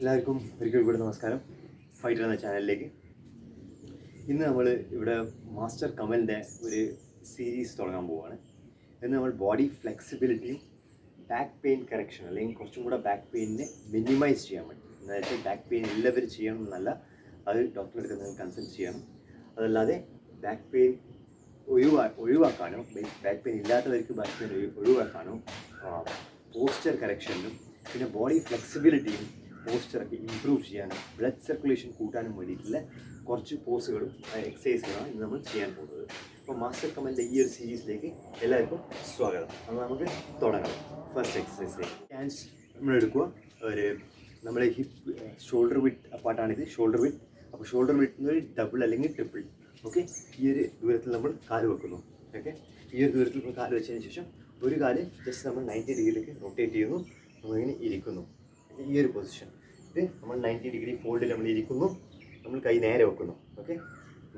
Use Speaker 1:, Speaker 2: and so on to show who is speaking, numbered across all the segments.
Speaker 1: എല്ലാവർക്കും ഒരിക്കൽ കൂടി നമസ്കാരം. ഫൈറ്റർ എന്ന ചാനലിലേക്ക് ഇന്ന് നമ്മൾ ഇവിടെ മാസ്റ്റർ കമലിന്റെ ഒരു സീരീസ് തുടങ്ങാൻ പോവുകയാണ് ഇന്ന് നമ്മൾ ബോഡി ഫ്ലെക്സിബിലിറ്റിയും ബാക്ക് പെയിൻ കറക്ഷൻ അല്ലെങ്കിൽ കുറച്ചും കൂടെ ബാക്ക് പെയിനിനെ മിനിമൈസ് ചെയ്യാൻ പറ്റും എന്നുവെച്ചാൽ ബാക്ക് പെയിൻ എല്ലാവരും ചെയ്യണം എന്നല്ല അത് ഡോക്ടറെ അടുത്ത് നിങ്ങൾ കൺസൾട്ട് ചെയ്യണം. അതല്ലാതെ ബാക്ക് പെയിൻ ഒഴിവാ ഒഴിവാക്കാനോ ബാക്ക് പെയിൻ ഇല്ലാത്തവർക്ക് ബാക്ക് പെയിൻ ഒഴിവാക്കാനോ പോസ്റ്റർ കറക്ഷനും പിന്നെ ബോഡി ഫ്ലെക്സിബിലിറ്റിയും പോസ്റ്ററൊക്കെ ഇമ്പ്രൂവ് ചെയ്യാനും ബ്ലഡ് സർക്കുലേഷൻ കൂട്ടാനും വേണ്ടിയിട്ടുള്ള കുറച്ച് പോസുകളും എക്സസൈസുകളാണ് ഇന്ന് നമ്മൾ ചെയ്യാൻ പോകുന്നത്. അപ്പോൾ മാസ്റ്റർ കമലിന്റെ ഈ ഒരു സീരീസിലേക്ക് എല്ലാവർക്കും സ്വാഗതം. അപ്പോൾ നമുക്ക് തുടങ്ങാം. ഫസ്റ്റ് എക്സസൈസിലേക്ക് ക്യാൻസ് നമ്മൾ എടുക്കുക. ഒരു നമ്മുടെ ഹിപ്പ് ഷോൾഡർ വിട്ട് അപ്പാർട്ടാണിത് ഷോൾഡർ വിട്ട് അപ്പോൾ ഷോൾഡർ വിട്ട് ഒരു ഡബിൾ അല്ലെങ്കിൽ ട്രിപ്പിൾ ഓക്കെ ഈ ഒരു ദൂരത്തിൽ നമ്മൾ കാൽ വെക്കുന്നു. ഓക്കെ ഈ ഒരു ദൂരത്തിൽ നമ്മൾ കാൽ വെച്ചതിന് ശേഷം ഒരു കാൽ ജസ്റ്റ് നമ്മൾ നയന്റി ഡിഗ്രിയിലേക്ക് റൊട്ടേറ്റ് ചെയ്യുന്നു. നമ്മളിങ്ങനെ ഇരിക്കുന്നു. ഈ ഒരു പൊസിഷൻ ഇത് നമ്മൾ നയന്റി ഡിഗ്രി ഫോൾഡിൽ നമ്മൾ ഇരിക്കുന്നു നമ്മൾ കൈ നേരെ വെക്കുന്നു. ഓക്കെ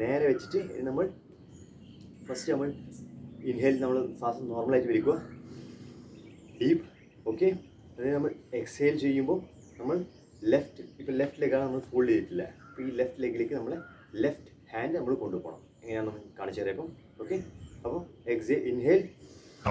Speaker 1: നേരെ വെച്ചിട്ട് ഇത് നമ്മൾ ഫസ്റ്റ് നമ്മൾ ഇൻഹേൽ നമ്മൾ ശ്വാസം നോർമലായിട്ട് വലിക്കുക ഡീപ്പ് ഓക്കെ അതായത് നമ്മൾ എക്സേൽ ചെയ്യുമ്പോൾ നമ്മൾ ലെഫ്റ്റ് ഇപ്പോൾ ലെഫ്റ്റ് ലെഗാണ് നമ്മൾ ഫോൾഡ് ചെയ്തിട്ടില്ല. അപ്പോൾ ഈ ലെഫ്റ്റ് ലെഗിലേക്ക് നമ്മൾ ലെഫ്റ്റ് ഹാൻഡ് നമ്മൾ കൊണ്ടുപോകണം. എങ്ങനെയാണ് നമ്മൾ കാണിച്ചു തരാം ഇപ്പം. ഓക്കെ അപ്പോൾ exhale inhale
Speaker 2: I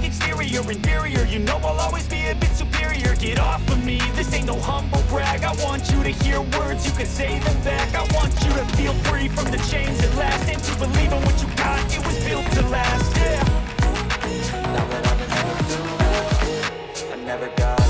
Speaker 3: exterior, inferior. You know I'll always be a bit superior. Get off of me, this ain't no humble brag. I want you to hear words, you can say them back. I want you to feel free from the chains that last, and to believe in what you got. It was built to last. Yeah.
Speaker 4: Now that I've been to I never got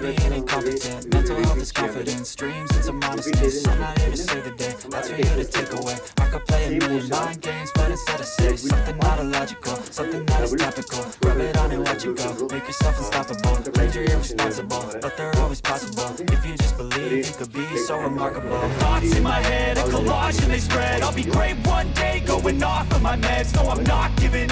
Speaker 4: being incompetent Mental health is confidence, dreams and some modestness. I'm not here to save the day, that's for you to take away. I could play a million mind games, but instead I say Something not illogical, something that is topical. Rub it on and watch it go, make yourself unstoppable. Claims you're irresponsible, but they're always possible. If you just believe, you could be so remarkable.
Speaker 3: Thoughts in my head, a collage and they spread. I'll be great one day, going off of my meds. No, I'm not giving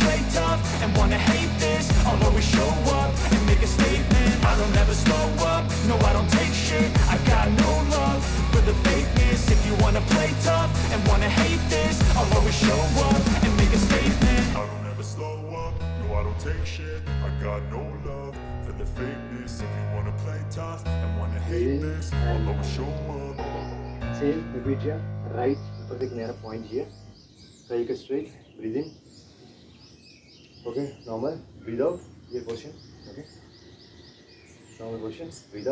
Speaker 3: play tough and wanna hate this I'll always show up and make a statement. I don't ever slow up, no I don't take shit. I got no love for the fakeness. If you wanna play tough and wanna hate this I'll always show up and make a statement.
Speaker 2: I don't ever slow up, no I don't take shit. I got no love for the fakeness. If you wanna play tough and wanna hate this I'll always show up.
Speaker 1: Same, repeat here, right, perfect narrow point here. Take a straight, breathe in. Breathe out ഈ ഒരു position okay normal position breathe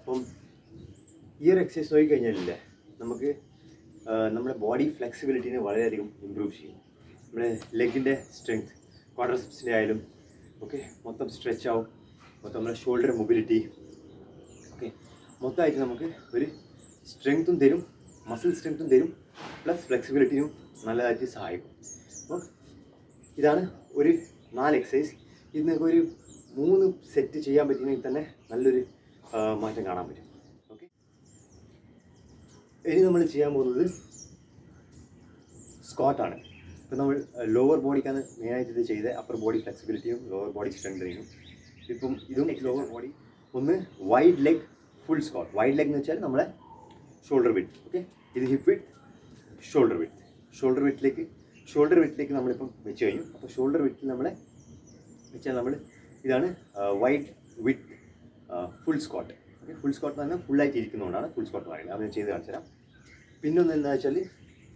Speaker 1: അപ്പം ഈ ഒരു exercise നോക്കി നമുക്ക് നമ്മുടെ body ഫ്ലെക്സിബിലിറ്റിനെ വളരെയധികം improve ചെയ്യും. നമ്മുടെ ലെഗിന്റെ സ്ട്രെങ്ത് ക്വാഡ്രസിപ്സിന്റെ ആയാലും ഓക്കെ മൊത്തം സ്ട്രെച്ച് ആവും. മൊത്തം നമ്മുടെ ഷോൾഡർ മൊബിലിറ്റി ഓക്കെ മൊത്തമായിട്ട് നമുക്ക് ഒരു സ്ട്രെങ്ത്തും തരും മസിൽ സ്ട്രെങ്ത്തും തരും പ്ലസ് ഫ്ലെക്സിബിലിറ്റിയും നല്ലതായിട്ട് സഹായിക്കും. അപ്പോൾ ഇതാണ് ഒരു നാല് എക്സസൈസ് ഇത് നിങ്ങൾക്ക് ഒരു മൂന്ന് സെറ്റ് ചെയ്യാൻ പറ്റുന്നെങ്കിൽ തന്നെ നല്ലൊരു മാറ്റം കാണാൻ പറ്റും. ഓക്കെ? ഇനി നമ്മൾ ചെയ്യാൻ പോകുന്നത് സ്ക്വാട്ടാണ്. ഇപ്പം നമ്മൾ ലോവർ ബോഡിക്കാണ് മെയിനായിട്ട് ഇത് ചെയ്ത് അപ്പർ ബോഡി ഫ്ലെക്സിബിലിറ്റിയും ലോവർ ബോഡി സ്ട്രെങ്തനിങ്ങും ഇപ്പം ഇതും ലോവർ ബോഡി ഒന്ന് wide leg full squat wide leg എന്ന് വെച്ചാൽ നമ്മളെ ഷോൾഡർ വിത്ത് ഓക്കെ? ഇത് hip width shoulder width shoulder വിത്തിലേക്ക് shoulder വിത്തിലേക്ക് നമ്മളിപ്പം വെച്ച് കഴിഞ്ഞു. അപ്പോൾ ഷോൾഡർ വിത്തിൽ നമ്മളെ വെച്ചാൽ നമ്മൾ ഇതാണ് wide width full squat okay full squat എന്ന് പറഞ്ഞാൽ ഫുള്ളായിട്ട് ഇരിക്കുന്നതുകൊണ്ടാണ് ഫുൾ സ്കോട്ട് പറയുന്നത്. അത് ചെയ്ത് കാണിച്ചു തരാം പിന്നൊന്ന് എന്താ വെച്ചാൽ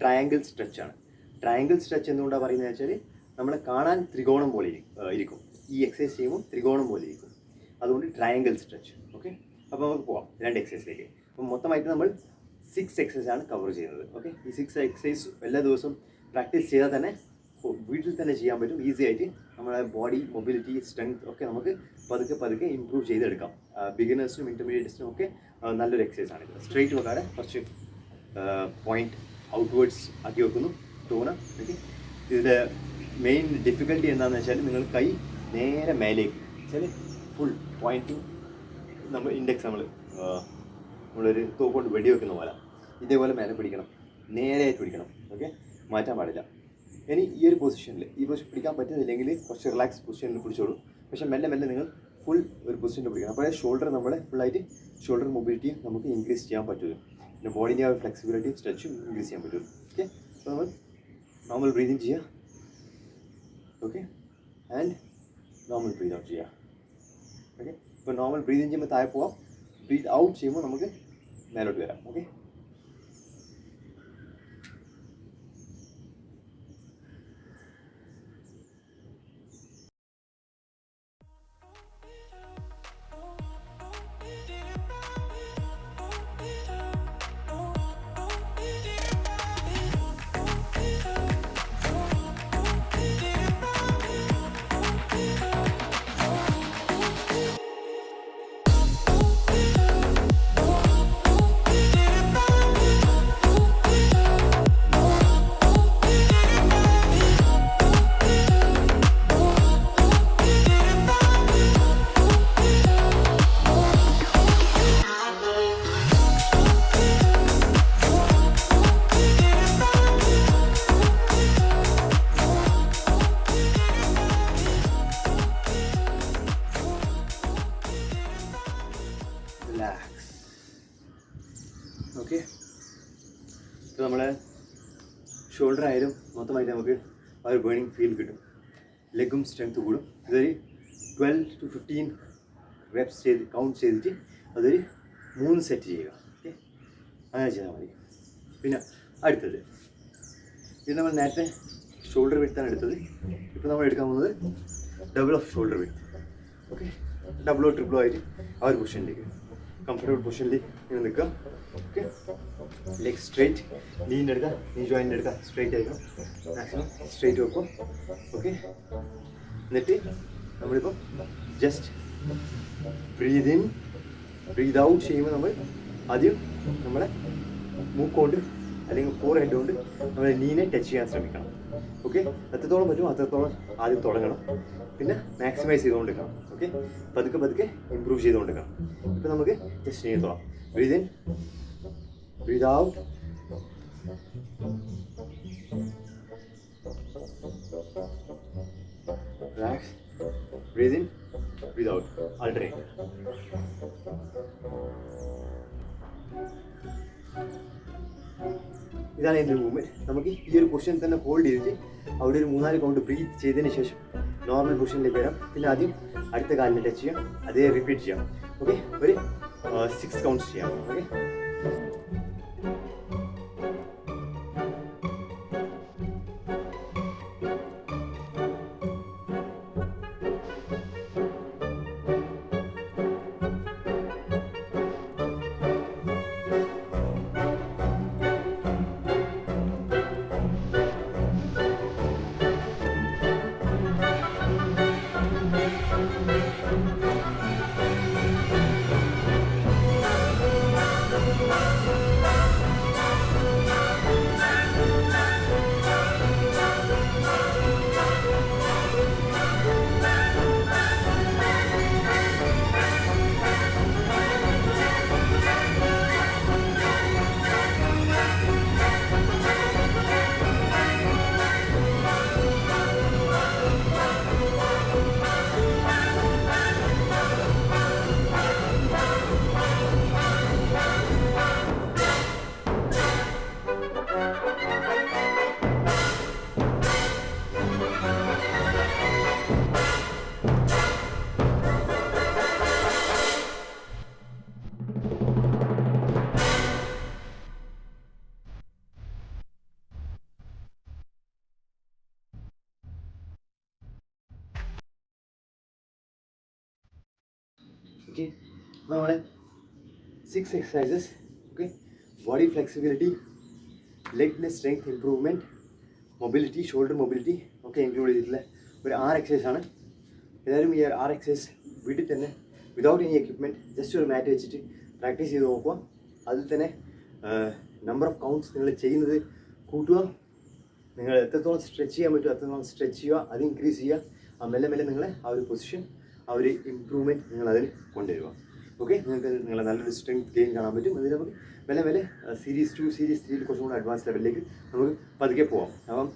Speaker 1: ട്രയാങ്കിൾ സ്ട്രെച്ച് ആണ്. ട്രയാങ്കിൾ സ്ട്രെച്ച് എന്തുകൊണ്ടാണ് പറയുന്നത് വെച്ചാൽ നമ്മൾ കാണാൻ ത്രികോണം പോലെ ഇരിക്കും. ഈ എക്സസൈസ് ചെയ്യുമ്പോൾ ത്രികോണം പോലെ ഇരിക്കും. അതുകൊണ്ട് ട്രയാങ്കിൾ സ്ട്രെച്ച് ഓക്കെ അപ്പോൾ നമുക്ക് പോവാം. രണ്ട് എക്സസൈസിലേക്ക് അപ്പം മൊത്തമായിട്ട് നമ്മൾ സിക്സ് എക്സസൈസ് ആണ് കവർ ചെയ്യുന്നത്. ഓക്കെ ഈ സിക്സ് എക്സസൈസ് എല്ലാ ദിവസവും പ്രാക്ടീസ് ചെയ്താൽ തന്നെ വീട്ടിൽ തന്നെ ചെയ്യാൻ പറ്റും. ഈസി ആയിട്ട് നമ്മുടെ ബോഡി മൊബിലിറ്റി സ്ട്രെങ്ത് ഒക്കെ നമുക്ക് പതുക്കെ പതുക്കെ ഇമ്പ്രൂവ് ചെയ്തെടുക്കാം. ബിഗിനേഴ്സിനും ഇന്റർമീഡിയറ്റ്സിനും ഒക്കെ നല്ലൊരു എക്സസൈസ് ആണ് സ്ട്രെയിറ്റ് വെക്കാതെ കുറച്ച് പോയിന്റ് ഔട്ട്വേർഡ്സ് ആക്കി വെക്കുന്നു. ടൂണ് ഓക്കെ ഇതിന്റെ മെയിൻ ഡിഫിക്കൽട്ടി എന്താണെന്ന് വെച്ചാൽ നിങ്ങൾ കൈ നേരെ മേലേക്ക് വെച്ചാൽ ഫുൾ പോയിന്റിങ് നമ്മൾ ഇൻഡെക്സ് നമ്മൾ നമ്മളൊരു വെടി വെടിവെക്കുന്ന പോലെ. ഇതേപോലെ മേലെ പിടിക്കണം. നേരെയായിട്ട് പിടിക്കണം ഓക്കെ മാറ്റാൻ പാടില്ല. ഇനി ഈ ഒരു പൊസിഷനിൽ ഈ പൊസിഷൻ പിടിക്കാൻ പറ്റുന്നില്ലെങ്കിൽ കുറച്ച് റിലാക്സ് പൊസിഷനിൽ പിടിച്ചോളൂ. പക്ഷേ മെല്ലെ മെല്ലെ നിങ്ങൾ ഫുൾ ഒരു പൊസിഷനിൽ പിടിക്കണം. അപ്പോൾ ഷോൾഡർ നമ്മളെ ഫുള്ളായിട്ട് ഷോൾഡർ മൊബിലിറ്റിയും നമുക്ക് ഇൻക്രീസ് ചെയ്യാൻ പറ്റുള്ളൂ പിന്നെ ബോഡിന്റെ ആ ഫ്ലെക്സിബിലിറ്റിയും സ്ട്രെച്ചും ഇൻക്രീസ് ചെയ്യാൻ പറ്റും. ഓക്കെ അപ്പോൾ നമ്മൾ നോർമൽ ബ്രീതിങ് ചെയ്യുക okay and normal breathe out ചെയ്യുക ഓക്കെ ഇപ്പോൾ നോർമൽ ബ്രീതിങ് ചെയ്യുമ്പോൾ താഴെ പോവാം. ബ്രീത് ഔട്ട് ചെയ്യുമ്പോൾ നമുക്ക് മേലോട്ട് വരാം. ഓക്കെ ഷോൾഡർ ആയാലും മൊത്തമായിട്ട് നമുക്ക് ആ ഒരു ബേണിംഗ് ഫീൽ കിട്ടും. ലെഗും സ്ട്രെങ്ത് കൂടും. ഇതൊരു ട്വൽവ് ടു ഫിഫ്റ്റീൻ റെപ്സ് ചെയ്ത് കൗണ്ട് ചെയ്തിട്ട് അതൊരു മൂന്ന് സെറ്റ് ചെയ്യുക. ഓക്കെ അങ്ങനെ ചെയ്താൽ മതി. പിന്നെ അടുത്തത്. ഇത് നമ്മൾ നേരത്തെ ഷോൾഡർ വിത്താണ് എടുത്തത്. ഇപ്പോൾ നമ്മൾ എടുക്കാൻ പോകുന്നത് double of shoulder width okay double O ട്രിപ്പിളോ ആയിട്ട് ആ ഒരു പൊസിഷനിലേക്ക് കംഫർട്ടബിൾ പൊസിഷനിൽ ഇങ്ങനെ നിൽക്കുക. ഓക്കെ ലെഗ് സ്ട്രേറ്റ് നീന്റെ എടുക്കുക നീ ജോയിന്റെ എടുക്കുക സ്ട്രേറ്റ് ആയിരിക്കും. മാക്സിമം സ്ട്രേറ്റ് വെക്കും ഓക്കെ എന്നിട്ട് നമ്മളിപ്പോൾ just breathe in breathe out ചെയ്യുമ്പോൾ നമ്മൾ ആദ്യം നമ്മളെ മൂക്കുകൊണ്ട് അല്ലെങ്കിൽ ഫോർ ഹെഡ് കൊണ്ട് നമ്മളെ നീനെ ടച്ച് ചെയ്യാൻ ശ്രമിക്കണം. ഓക്കെ എത്രത്തോളം പറ്റും അത്രത്തോളം ആദ്യം തുടങ്ങണം. പിന്നെ മാക്സിമൈസ് ചെയ്തുകൊണ്ടിരിക്കണം. ഓക്കെ പതുക്കെ പതുക്കെ ഇമ്പ്രൂവ് ചെയ്തുകൊണ്ടിരിക്കണം. ഇപ്പം നമുക്ക് ജസ്റ്റ് ചെയ്ത് തുടങ്ങാം. Breathe in breathe out relax breathe in alternate ഇതാണ് എന്റെ മൂവ്മെന്റ് നമുക്ക് ഈ ഒരു പൊസിഷൻ തന്നെ ഹോൾഡ് ചെയ്തിട്ട് അവിടെ ഒരു മൂന്നാൽ കൗണ്ട് ബ്രീത്ത് ചെയ്തതിന് ശേഷം നോർമൽ പൊസിഷനിലേക്ക് വരാം. പിന്നെ ആദ്യം അടുത്ത കാലിനെ ടച്ച് ചെയ്യാം. അതേ റിപ്പീറ്റ് ചെയ്യാം. ഓക്കെ ഒരു സിക്സ് കൗണ്ട്സ് ചെയ്യാം. ഓക്കെ ഓക്കെ അപ്പോൾ നമ്മളെ six exercises okay body flexibility ലെഗിന്റെ strength improvement mobility shoulder mobility ഒക്കെ ഇൻക്ലൂഡ് ചെയ്തിട്ടുള്ള ഒരു ആറ് എക്സസൈസ് ആണ്. എല്ലാവരും ഈ ആറ് എക്സസൈസ് വീട്ടിൽ തന്നെ വിതൗട്ട് എനി എക്യുപ്മെന്റ് ജസ്റ്റ് ഒരു മാറ്റ് വെച്ചിട്ട് പ്രാക്ടീസ് ചെയ്ത് നോക്കുക. അതിൽ തന്നെ നമ്പർ ഓഫ് കൗണ്ട്സ് നിങ്ങൾ ചെയ്യുന്നത് കൂട്ടുക. നിങ്ങൾ എത്രത്തോളം സ്ട്രെച്ച് ചെയ്യാൻ പറ്റുമോ എത്രത്തോളം സ്ട്രെച്ച് ചെയ്യുക. അത് ഇൻക്രീസ് ചെയ്യുക. മെല്ലെ മെല്ലെ നിങ്ങളെ ആ ഒരു പൊസിഷൻ ആ ഒരു ഇമ്പ്രൂവ്മെന്റ് നിങ്ങൾ അതിൽ കൊണ്ടുവരിക. ഓക്കെ നിങ്ങൾക്ക് നിങ്ങളെ നല്ലൊരു സ്ട്രെങ്ത് ഗെയിൻ കാണാൻ പറ്റും. അതിൽ നമുക്ക് വില വില സീരീസ് ടു സീരീസ് ത്രീയിൽ കുറച്ചും കൂടെ അഡ്വാൻസ് ലെവലിലേക്ക് നമുക്ക് പതുക്കെ പോവാം. അപ്പം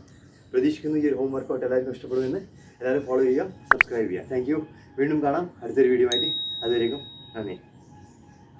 Speaker 1: പ്രതീക്ഷിക്കുന്നു ഈ ഒരു ഹോം വർക്കൗട്ട് എല്ലാവർക്കും ഇഷ്ടപ്പെടുമെന്ന് എല്ലാവരും ഫോളോ ചെയ്യുക സബ്സ്ക്രൈബ് ചെയ്യുക. താങ്ക് വീണ്ടും കാണാം. അടുത്തൊരു വീഡിയോ ആയിട്ട്. അതുവരേക്കും നന്ദി.